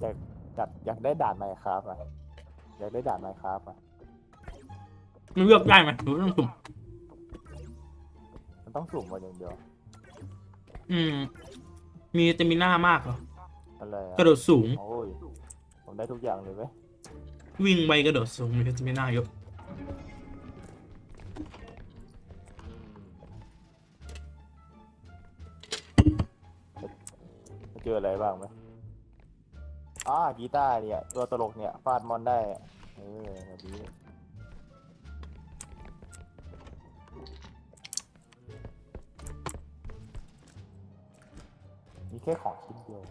อยากอยากอยากได้ด่านไมค์ครับอะอยากได้ด่านไมค์ครับอะมันเลือกได้ไหมหรือต้องสุ่ม มันต้องสุ่มมาอย่างเดียวอืม มีจะมีหน้ามากเหรอ อะไรอะกระโดดสูง โอ้ยผมได้ทุกอย่างเลยเว้ยวิ่งไปกระโดดสูงมีจะมีหน้าเยอะเจออะไรบ้างไหม อ่ากีตาร์เนี่ยตัวตลกเนี่ยฟาดมอนได้ เออแบบนี้มีแค่ของชิ้นเดียว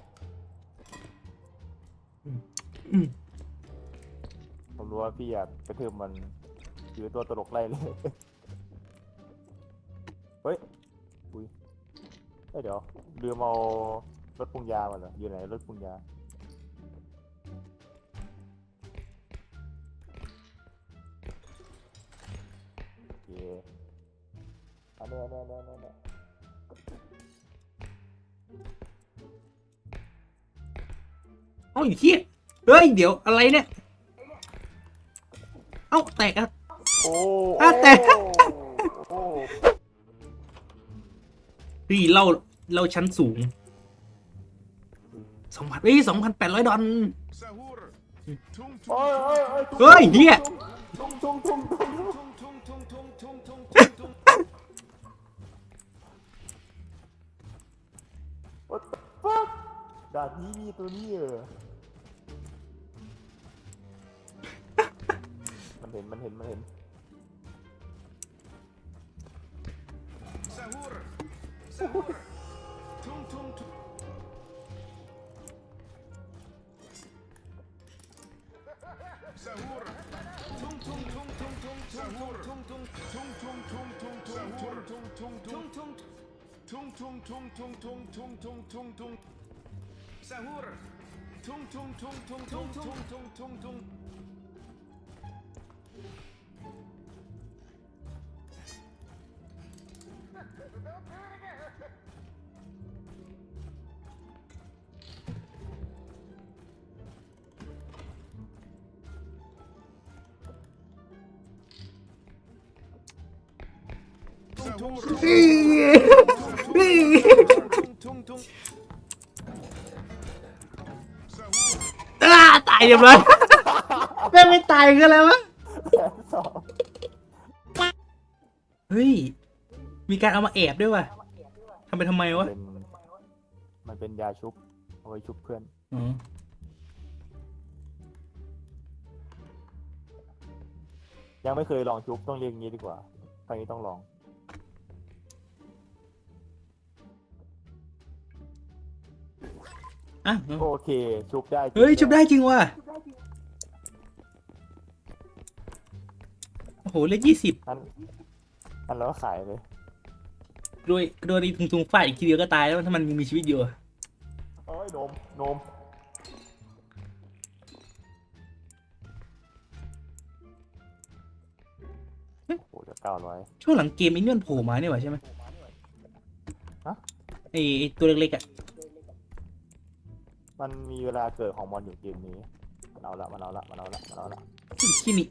ผมรู้ว่าพี่อยากกระทืบมันถือตัวตลกไล่เลย เฮ้ย อุ้ยเอ้ยเดี๋ยวลืมเอารถปรุงยามาเหรออยู่ไหนรถปรุงยา อันนี้อันนี้อันนี้อันนี้อันนี้เอ้าไอ้เหี้ยเฮ้ยเดี๋ยวอะไรเนี่ย เอ้าแตกอะโอ้อะแต่ โอ้พี่เล่าเล่าชั้นสูงสองพันเอ้ยสองพันแปดร้อยดอล Sahur. Tung โอ้ tung ยโอ้ยโอ้ยเฮ้ยเหี้ยทุ่งทุ่งทุ่งทุ่ง tung tung tung tung tung tung tung tung. ดานนี้มีตัวนี้เออมันเห็น มันเห็น มันเห็น Sahur. Sahur. Tung tung tung. Sahur. Tung tung tung tung tung Sahur. Tung tung tung tung tung tung tung Sahur. Tung tung tung tung tung tung tung tung tung อ้าตายเรียบร้อยแม่งไม่ตายก็แล้ววะแผนสองเฮ้ย มีการเอามาแอบด้วยว่ะทำไปทำไมวะเป็นมันเป็นยาชุบเอาไว้ชุบเพื่อนอ๋อยังไม่เคยลองชุบต้องเรียกงี้ดีกว่าครั้งนี้ต้องลอง อะโอเค ชุบได้จริงเฮ้ยชุบได้จริงว่ะโอ้โหเลขยี่สิบอันอันแล้วก็ขายเลยโดยโดยทุงทุงๆฟาดอีกทีเดียวก็ตายแล้วถ้ามันยังมีชีวิตอยู่อะเอ้ยนมนมโอ้โหจะเก้าร้อยช่วงหลังเกมไอ้เนี่ยมันโผล่มาเนี่ยว่ะใช่ไหมฮะ ไอ้ไอ้ตัวเล็กๆอะ มันมีเวลาเกิดของมอนอยู่เกมนี้มันเอาละมันเอาละมันเอาละมันเอาละที่นี่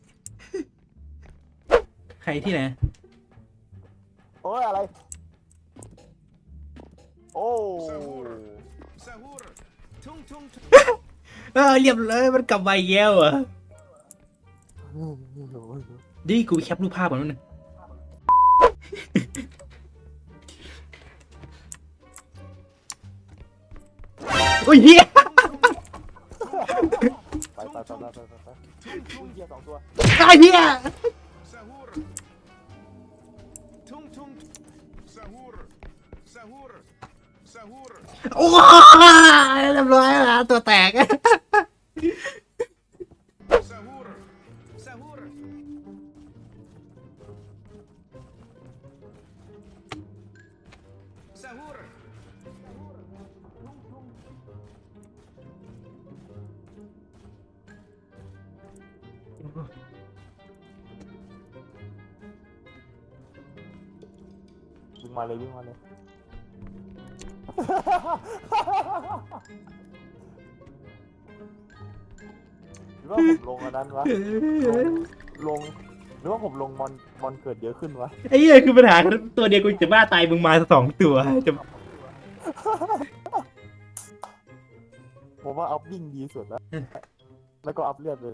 ใครที่ไหน โอ้ยอะไร โอ้ Sahur. Tung tung tung. เออเรียบเลยมันกลับมาอีกแล้วเหรอะดิกูไปแคปรูปภาพก่อนนิดนึงโอ้ยเฮีย ไปไปไปไปไปไปไปทุ่งเกียร์สองตัวไอ้เฮีย Sahur. Tung tung. Sahur. Sahur. Sahur. โอ้ยเรียบร้อยแล้วตัวแตก วิ่งมาเลยวิ่งมาเลย หรือว่าผมลงอันนั้นวะลงลง หรือว่าผมลงมอนมอนเกิดเยอะขึ้นวะ ไอ้เหี้ยคือปัญหาคือตัวเดียวกูจะบ้าตายมึงมาสองตัวจะผมว่าอัพวิ่งดีสุดแล้ว แล้วก็อัพเลือดเลย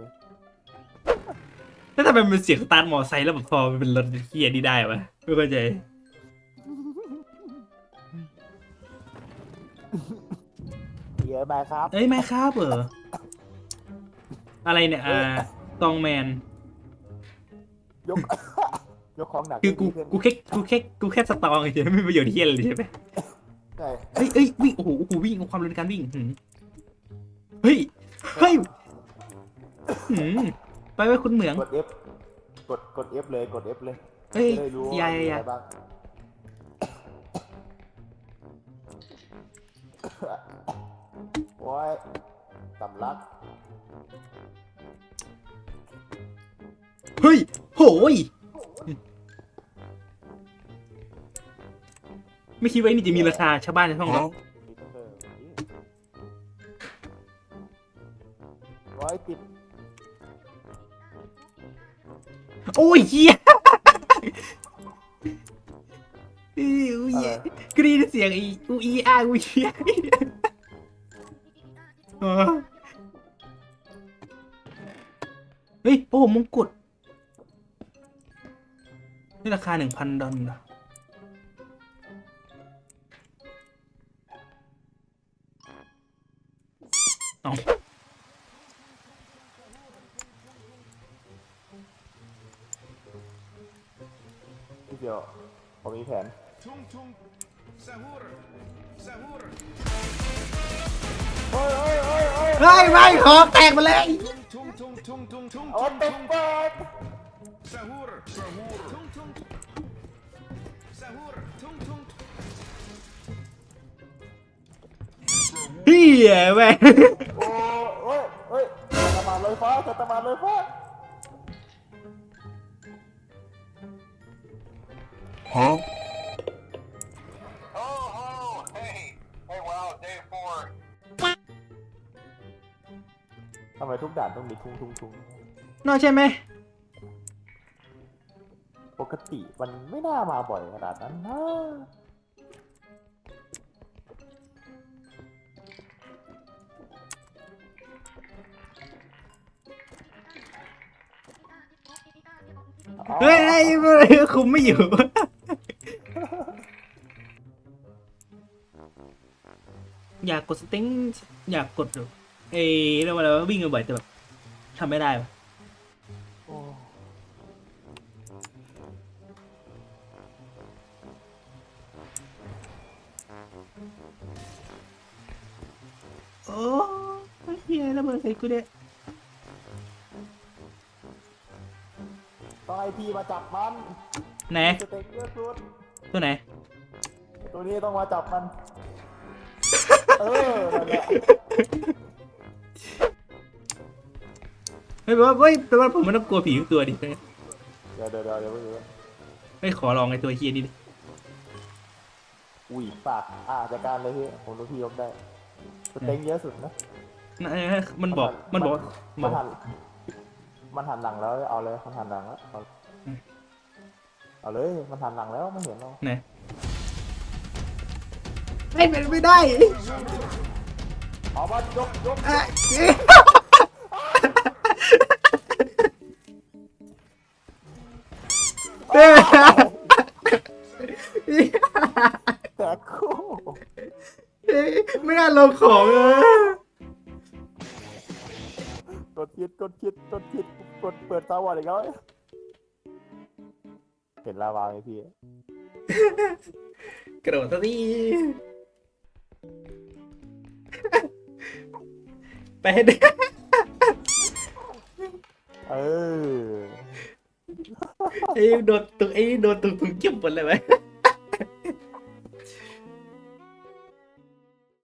แล้วทำไมมันเสียงสตาร์ทมอไซค์แล้วแบบพอมันเป็นรถเฮียนี่ได้วะไม่เข้าใจ เยอะไปครับ เอ้ยไม่ครับเหรออะไรเนี่ยอ่าตองแมน ยก ยกของหนักคือกูขึ้นกูแค่กูแค่กูแค่สตองเฉยๆไม่มีประโยชน์เฮียอะไรเลยใช่ไหมใช่เฮ้ยเอ้ยวิ่งโอ้โหโอ้โหวิ่งความเร็วในการวิ่งหืมเฮ้ยเฮ้ยหืมไปไว้คุณเหมือง กด F กดกด F เลยกด F เลยเฮ้ยจะได้รู้ว่าอยามีอยาอะไรบ้าง โอ้ยสำลัก เฮ้ย โหย ไม่คิดว่าไอ้นี่จะมีราคาชาวบ้านในห้องหรอกติดเออนี่ร้อยติดโอ้ยเฮียอุ้ยกรีดเสียงอีอูอีอาอูเฮีย เออเฮ้ยโอ้มงกุฎนี่ราคาหนึ่งพันดอลลาร์เอาพี่เดียวผมมีแผน ฮ้ยเฮ้ยเฮ้ยไม่ขอแตกมาเลย Tung tung tung tung tung เอา tung ตบ tung. ปาก Sahur. Sahur. Tung tung. Sahur. Tung tung. เฮียแม่งโอ้เฮ้ยเฮ้ยจัตมานลอยฟ้าจัตมานลอยฟ้า ทำไมทุกด่านต้องมีทุ่งทุ่งทุ่งน่าใช่ไหม ปกติมันไม่น่ามาบ่อยขนาดนั้นนะเฮ้ยเฮ้ยเฮ้ยคุมไม่อยู่ อยากกดสติ้งอยากกดแบบเอ้เรียกว่าอะไรวะวิ่งบ่อยๆแต่แบบทำไม่ได้วะโอ้โอ้เฮียระเบิดใส่กูเนี่ยต้องไอพีมาจับมันไหนสเต็กเยอะสุดตัวไหนตัวนี้ต้องมาจับมัน เออนั่นแหละ ฮ้ยแปลว่าเฮ้ยแปลว่าผมไม่ต้องกลัวผีทุกตัวดิเดี๋ยวเดี๋ยวเดี๋ยวเดี๋ยวเดี๋ยวไม่ขอลองไอ้ตัวเฮียนี่ดิอุ้ยปากอะจัดการเลยพี่ผมรู้พี่ยกได้สเต็กเยอะสุดนะน่ามันบอกมันบอกบมัอนกหันมันหันหลังแล้วเอาเลยมันหันหลังแล้วเอาอืมเอาเลยมันหันหลังแล้วไม่เห็นหรอกไหนไม่เป็นไม่ได้เอามายกยกอะ เอ้ยแต่คู่ไม่น่าลงของเลยกดคิดกดคิดกดคิดกดเปิดตาบอดอีกแล้วเห็นลาวาไหมพี่กระโดดซะดิไปให้ได้เออ ไอ้โดนตุกไอ้โดนตุกตุกเก็บหมดเลยไหม